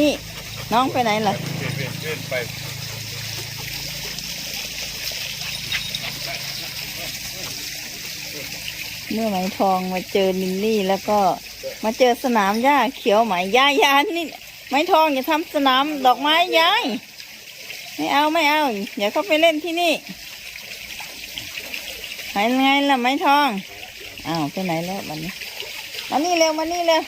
นี่น้องไปไหนล่ะเลี่ยนเลี่ยนไปเมื่อไหมทองมาเจอนินนี่แล้วก็มาเจอสนามหญ้าเขียวไหมยายยานี่ไม้ทองอย่าทำสนามดอกไม้ยายไม่เอาไม่เอาอย่าเข้าไปเล่นที่นี่ไหนไงล่ะไม้ทองอ้าวไปไหนแล้วบันนี้มานี่เร็วมานี่เร็ว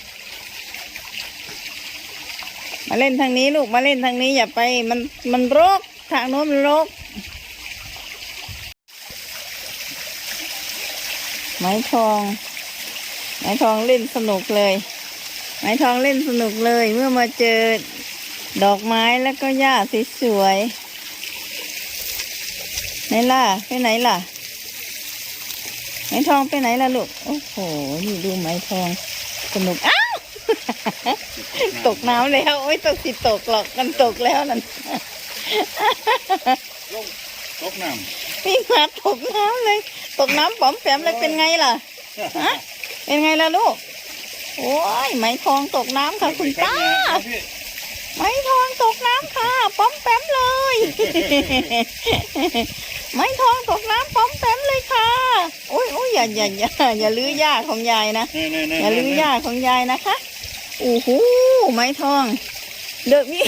มาเล่นทางนี้ลูกมาเล่นทางนี้อย่าไป มันมันรกทางโน้นมันรกไม้ทอง ไม้ทองเล่นสนุกเลย ไม้ทองเล่นสนุกเลย เมื่อมาเจอดอกไม้แล้วก็หญ้าสวยๆไหนล่ะไปไหนล่ะ ไม้ทองไปไหนล่ะลูก โอ้โหนี่ดูไม้ทองสนุกอ้า ตกน้ำแล้วโอ้ยตกสิตกหรอกมันตกแล้วนั่นตกน้วิ่งมาตกน้ำเลย ตกน้ำป๋อมแปมเลยเป็นไงล่ะำฮะเป็นไงล่ะลูก โอ้ยไหมทองตกน้ำค่ะคุณป้าพี่ไหมทองตกน้ำค่ะป้อมแปมเลยไหมทองตกน้ำป้อมแปมเลยค่ะโอ้ยโอ้ยอย่าอย่าอย่าอย่าลื้อหญ้าของยายนะนี่นี่นี่อย่าลื้อหญ้าของยายนะคะ โอ้โหไหมทอง เดือวิ่ง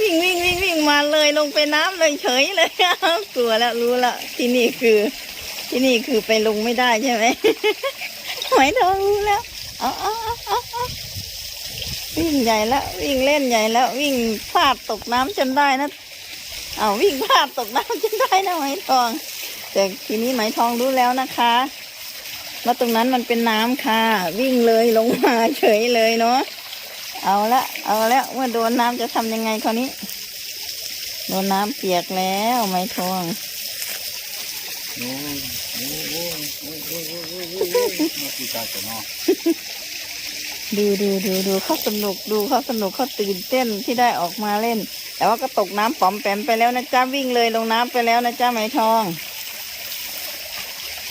วิ่งวิ่งวิ่งวิ่งมาเลยลงไปน้ำเลยเฉยเลยกลัวแล้วรู้แล้วที่นี่คือ ที่นี่คือไปลงไม่ได้ใช่ไหมไหมทองรู้แล้วอาเออาเอาเอวิ่งใหญ่แล้ววิ่งเล่นใหญ่แล้ว วิ่งพลาดตกน้ำจนได้นะเอาวิ่งพลาดตกน้ำจนได้นะไหมทอง แต่ทีนี้ไหมทองรู้แล้วนะคะ แล้วตรงนั้นมันเป็นน้ำค่ะ วิ่งเลยลงมาเฉยเลยเนาะเอาละเอาละเมื่อโดนน้ำจะทำยังไงคราวนี้ โดนน้ำเปียกแล้วไม่ทองดูดูดูดูเขาสนุกดูเขาสนุกเขาตื่นเต้นที่ได้ออกมาเล่น แต่ว่าก็ตกน้ำป๋อมแปมไปแล้วนะจ้าวิ่งเลยลงน้ำไปแล้วนะจ้าไม่ทอง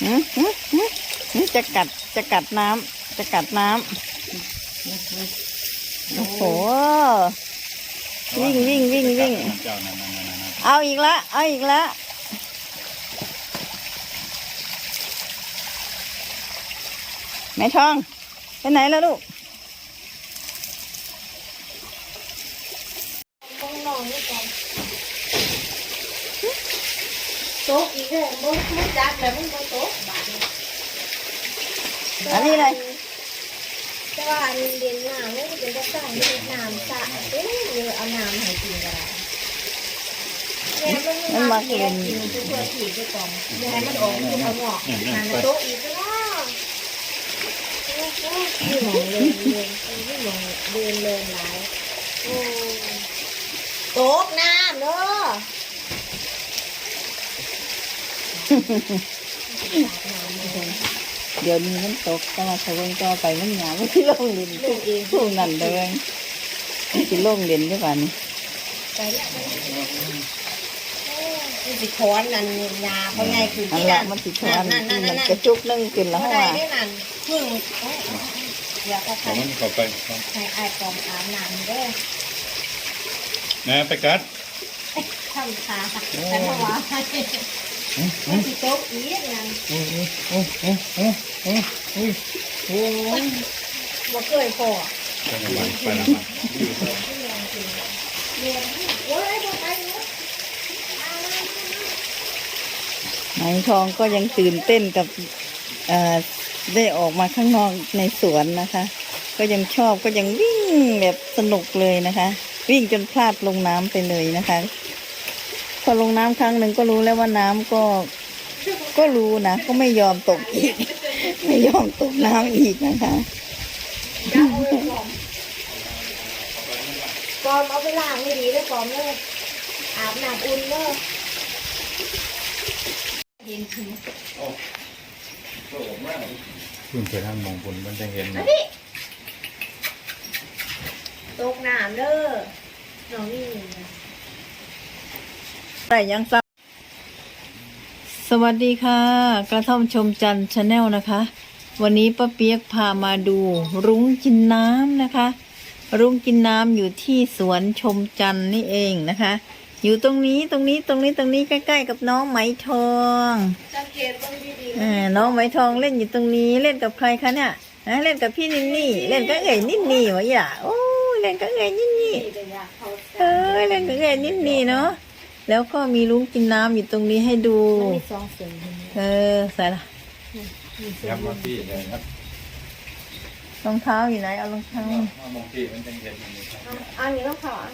อืมอืมอืม หืมจะกัดจะกัดน้ำจะกัดน้ำโอ้โหวิ่งวิ่งวิ่งวิ่งเจ้านั่นนั่นนั่นนั่นเอาอีกละเอาอีกละไหมทองไปไหนแล้วลูกต้องนอนด้วยกันโต๊ะอีกเลยมึงมึงจัดแล้วมึงโต๊ะ อันนี้อะไรแต่ว่าอันเรียนน้ำนี่เป็นกระสังเป็นน้ำสะเอ๊ะเดี๋ยวเอาน้ำให้กินก็ได้เนี่ยมันมันมาเก็เห็นกินทุกคนถีบไปก่อนอย่าให้มันออกคือเขาหงอกหันโต๊ะอีกก็ได้นี่มองเลยเลยนี่มองเดินเลยหลายโต๊ะน้ำเนาะ เดี๋ยวนี้มันตกก็มาทะวงต่อไปมันหยามันที่ลงเรียนลูกเองผู้นั่นเลยมันที่ลงเรียนด้วยกันไปแล้วมันสิค้อนนั่นยาเพราะไงคืออันที่ละนั่นมันสิทอนนั่นนั่นที่นั่มันนนั่นกระจุกนึ่งขึ้นแล้วเพราะว่าใดได้นั่นพึ่งอย่าเอาใครแต่มันเข้าไปครับใครอายกองอาบน้ำเด้อนะไปกัดทำขาแต่เพราะว่า มันสิโต๊ะอีกนั่นโอ้โอ้โอ้โอ้โอ้โอ้โอ้บ่เคยพอไปละมันไปละมันเรียนโอ้ยบ่ไปเนาะไหมทองก็ยังตื่นเต้นกับเอ่อได้ออกมาข้างนอกในสวนนะคะ ก็ยังชอบก็ยังวิ่งแบบสนุกเลยนะคะ วิ่งจนพลาดลงน้ำไปเลยนะคะ อลงน้ำครั้งหนึ่งก็รู้แล้วว่าน้ำก็ก็รู้นะ ก็ไม่ยอมตกอีก ไม่ยอมตกน้ำอีกนะคะจะเอาไปกอมกอมเอาไปล้างให้ดีเลยกอมเลยอาบน้ำอุ่นเลยเย็นถึงคุณไปทางมองคุณมันจะเห็นอันนี้ตกน้ำเด้อน้องนี่นะ แต่ยังซ้ำสวัสดีค่ะ กระท่อมชมจันทร์ชาแนลนะคะ วันนี้ป้าเปียกพามาดู รุ้งกินน้ำนะคะ รุ้งกินน้ำอยู่ที่สวนชมจันทร์นี่เองนะคะ อยู่ตรงนี้ตรงนี้ตรงนี้ตรงนี้ใกล้ ๆ กับน้องไหมทองสังเกตเบิ่งดีๆเออน้องไหมทองเล่นอยู่ตรงนี้เล่นกับใครคะเนี่ยฮะเล่นกับพี่นินนี่เล่นกับเอ๋ยนินนี่วะอย่าโอ้ยเล่นกับเอ๋ยนินนี่นี่ก็อยากเขาเออเล่นกับเอ๋ยนินนี่เนาะ แล้วก็มีลุงกินน้ำอยู่ตรงนี้ให้ดู มันมีสองเสียงเห็นไหมเออใส่ละมีเสียยังบมาพี่เลยครับรองเท้าอยู่ไหนเอารองเท้า มามองพี่มันจังเห็นมันอันนี้ต้องเขาอะ